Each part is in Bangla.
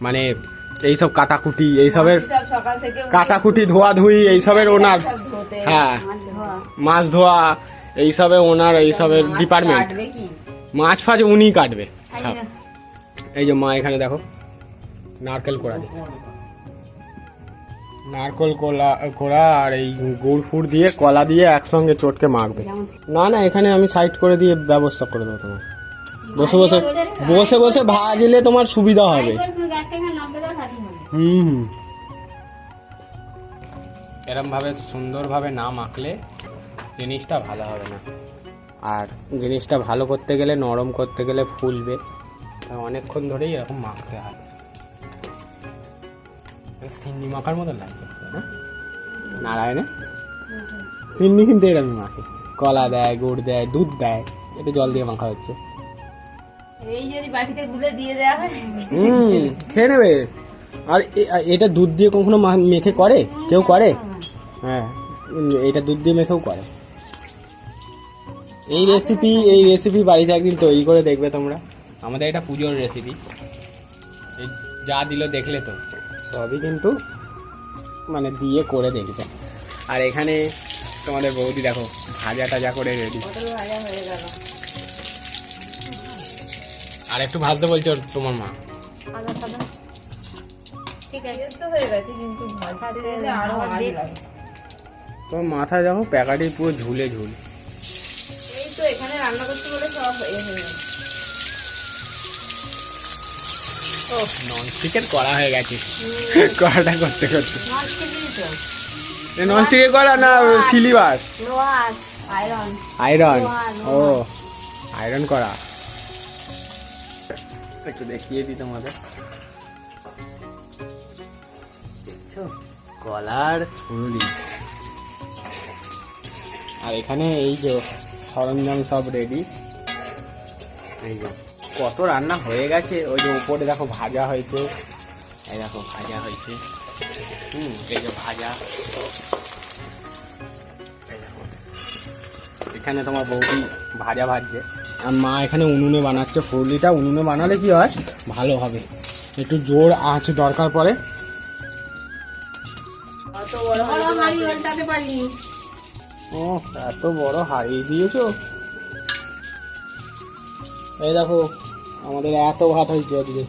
মানে এইসব কাটাকুটি এইসবের কাটাকুটি ধোয়া ধুই এইসবের ওনার। হ্যাঁ। মাছ ধোয়া। এইসবে ওনার এইসবের ডিপার্টমেন্ট মাছ ফাছ উনি কাটবে সব। এই যে মা এখানে দেখো নারকেল কোড়া দিয়ে। নারকেল কোলা কোড়া আর এই গুড় ফুড় দিয়ে কলা দিয়ে একসঙ্গে চটকে মাখবে। না না এখানে আমি সাইড করে দিয়ে ব্যবস্থা করে দেবো তোমার বসে বসে বসে বসে ভাজলে তোমার সুবিধা হবে। হুম হুম। এরম ভাবে সুন্দরভাবে না মাখলে জিনিসটা ভালো হবে না। আর জিনিসটা ভালো করতে গেলে নরম করতে গেলে ফুলবে। অনেকক্ষণ ধরেই এরকম মাখতে হয়। সিন্নি মাখার মতো লাগবে নারায়ণে? সিন্নি কিন্তু এরকম মাখে। কলা দেয় গুড় দেয় দুধ দেয় একটু জল দিয়ে মাখা হচ্ছে। এই যদি বাটিতে গুলে দিয়ে দেওয়া হয় হুম খেয়ে নেবে। আর এটা দুধ দিয়ে কখনো মেখে করে? কেউ করে? হ্যাঁ এটা দুধ দিয়ে মেখেও করে। এই রেসিপি এই রেসিপি বাড়িতে একদিন তৈরি করে দেখবে তোমরা। আমাদের এটা পুজোর রেসিপি যা দিল দেখলে তো। সবই কিন্তু মানে দিয়ে করে দেখবে। আর এখানে তোমাদের বৌদি দেখো ভাজা টাজা করে রেডি ভাজা হয়ে গেল। আর একটু ভাজতে বলছো তোমার মা। তোমার মাথায় দেখো প্যাকাটি পুরো ঝুলে ঝুল। এই তো এখানে রান্না করতে বলে সব হয়ে ও ননস্টিকের করা হয়ে গেছে। কড়াটা করতে করতে। ননস্টিকের করা না সিলিভার আয়রন আয়রন ও আয়রন করা একটু দেখিয়ে দিই তোমাদের? কলার ফুলুরি আর এখানে এই যে সরঞ্জাম সব রেডি এই যে কত রান্না হয়ে গেছে, ওই যে উপরে দেখো ভাজা হয়েছে। এই দেখো ভাজা হয়েছে। হুম, এই যে ভাজা। এখানে তোমার বৌদি ভাজা ভাজছে। আর মা এখানে উনুনে বানাচ্ছে ফুরলিটা উনুনে বানালে কি হয়? ভালো হবে। একটু জোর আঁচ দরকার পড়ে। ও, এত বড় হারিয়ে দিয়েছ। এই দেখো, আমাদের এত ভাত হয়েছে আজকে।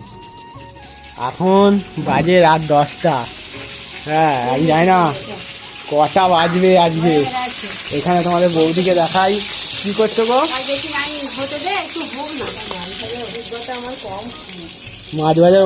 এখন বাজে রাত দশটা। হ্যাঁ আমি জানি না কটা বাজবে আজকে। এখানে তোমাদের বৌদিকে দেখাই। কি করছ গো? মাছ বাজার